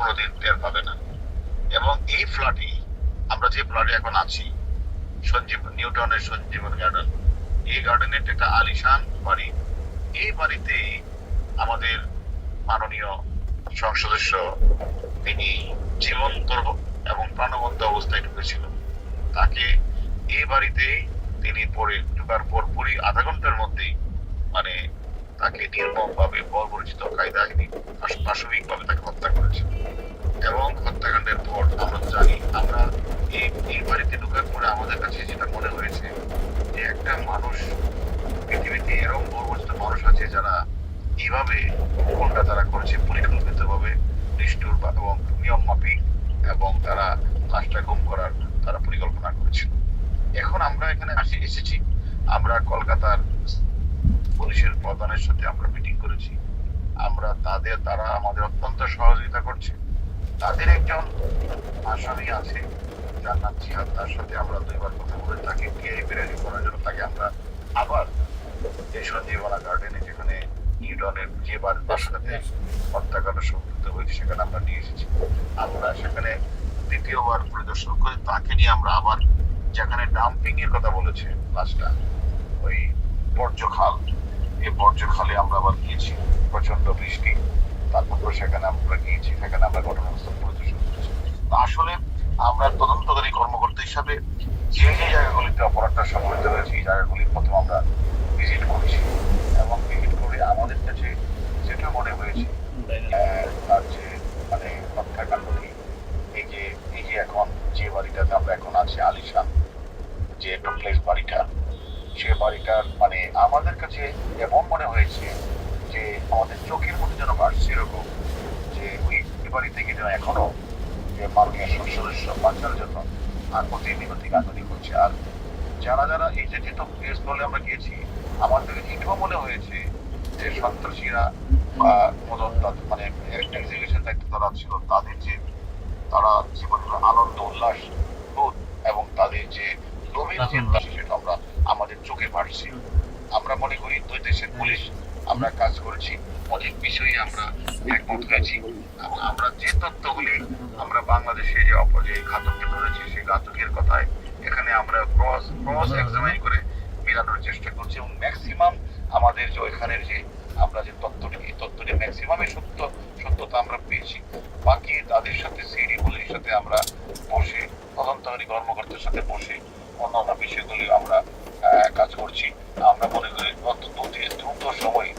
কোনোদিন টের পাবে না। এবং এই ফ্ল্যাটে আমরা যে ফ্ল্যাটে এখন আছি, সঞ্জীব, নিউটনের সঞ্জীবন গার্ডেন এই গার্ডেনের একটা আলিশান বাড়ি। এই বাড়িতে আমাদের মাননীয় সংসদস্য তিনি জীবন্ত এবং প্রাণবন্ত অবস্থায় ঢুকেছিল তাকে এই বাড়িতে তিনি পরে ঢুকার পর পুরি আধা ঘণ্টার মধ্যেই মানে তাকে নির্মম ভাবে বর্বরচিত কায়দায় আমাদের কাছে যেটা মনে হয়েছে যে একটা মানুষ পৃথিবীতে এরকম বর্বরচিত মানুষ আছে যারা এইভাবে কোনটা তারা করেছে পরিকল্পিত ভাবে নিষ্ঠুর এবং নিয়ম মাফিক এবং তারা লাশটা গুম করার তারা পরিকল্পনা করেছে এখন আমরা এখানে আসি, এসেছি। আমরা কলকাতার পুলিশের প্রধানের সাথে আমরা মিটিং করেছি। আমরা তাদের, তারা আমাদের অত্যন্ত সহযোগিতা করছে। তাদের একজন আসামি আছে নাম জিহাদ তার সাথে আমরা দুইবার কথা বলে তাকে পিআই বিরাজি করার জন্য তাকে আমরা আবার যে সঞ্জীবনা গার্ডেনে যেখানে নিউটনের যে বাড়ির বাসাতে হত্যাকাণ্ড সংযুক্ত হয়েছে, সেখানে আমরা নিয়ে এসেছি। আমরা সেখানে দ্বিতীয়বার পরিদর্শন করে তাকে নিয়ে আমরা আবার যেখানে ডাম্পিং এর কথা বলেছে লাস্টটা ওই বর্জ্যখাল, এই বর্জ্যখালে আমরা আবার গিয়েছি প্রচণ্ড বৃষ্টি, তারপর সেখানে আমরা গিয়েছি, সেখানে আমরা ঘটনাস্থল পরিদর্শন করেছি। আসলে আমরা তদন্তকারী কর্মকর্তা হিসাবে যে যে জায়গাগুলিতে অপরাধটা সংঘটিত হয়েছে, এই জায়গাগুলি প্রথম আমরা ভিজিট করেছি এবং ভিজিট করে আমাদের কাছে যেটা মনে হয়েছে তার যে মানে হত্যাকাণ্ডটি, এই যে এই যে এখন যে বাড়িটাতে আমরা এখন আছি, আলিশান, যে ডুপ্লেক্স বাড়িটা, সে বাড়িটার মানে আমাদের কাছে এমন মনে হয়েছে যে আমাদের চোখের মধ্যে যেন ভাসছে এরকম যে ওই বাড়ি থেকে যেন এখনও যে সংসদ সদস্য বাঁচার জন্য আকুতি মিনতি কাকুতি করছে। আর যারা যারা এই যে যেহেতু কেস বলে আমরা গিয়েছি আমাদের এটাও মনে হয়েছে যে সন্ত্রাসীরা বা মানে এক্সিকিউশন দায়িত্ব তারা ছিল তাদের যে তারা জীবনের আনন্দ উল্লাস বোধ এবং তাদের যে গভীর চিন্তা সেটা আমরা আমাদের চোখে ভাসছি আমরা মনে করি দুই দেশের পুলিশ আমরা কাজ করেছি অনেক বিষয়ে আমরা একমত হয়েছি। এবং আমরা যে তথ্যগুলি আমরা বাংলাদেশে যে অপরে ঘাতককে ধরেছি, সেই ঘাতকের কথায় এখানে আমরা ক্রস ক্রস এক্সামাইন করে মিলানোর চেষ্টা করছি। এবং ম্যাক্সিমাম আমাদের যে ওইখানের যে আমরা যে তথ্যটি এই তথ্যটি ম্যাক্সিমামে সত্য, সত্যতা আমরা পেয়েছি। বাকি তাদের সাথে সিডি পুলিশের সাথে আমরা বসে, তদন্তকারী কর্মকর্তার সাথে বসে অন্যান্য বিষয়গুলি আমরা কাজ করছি। আমরা মনে করি অত দ্রুত দ্রুত সময়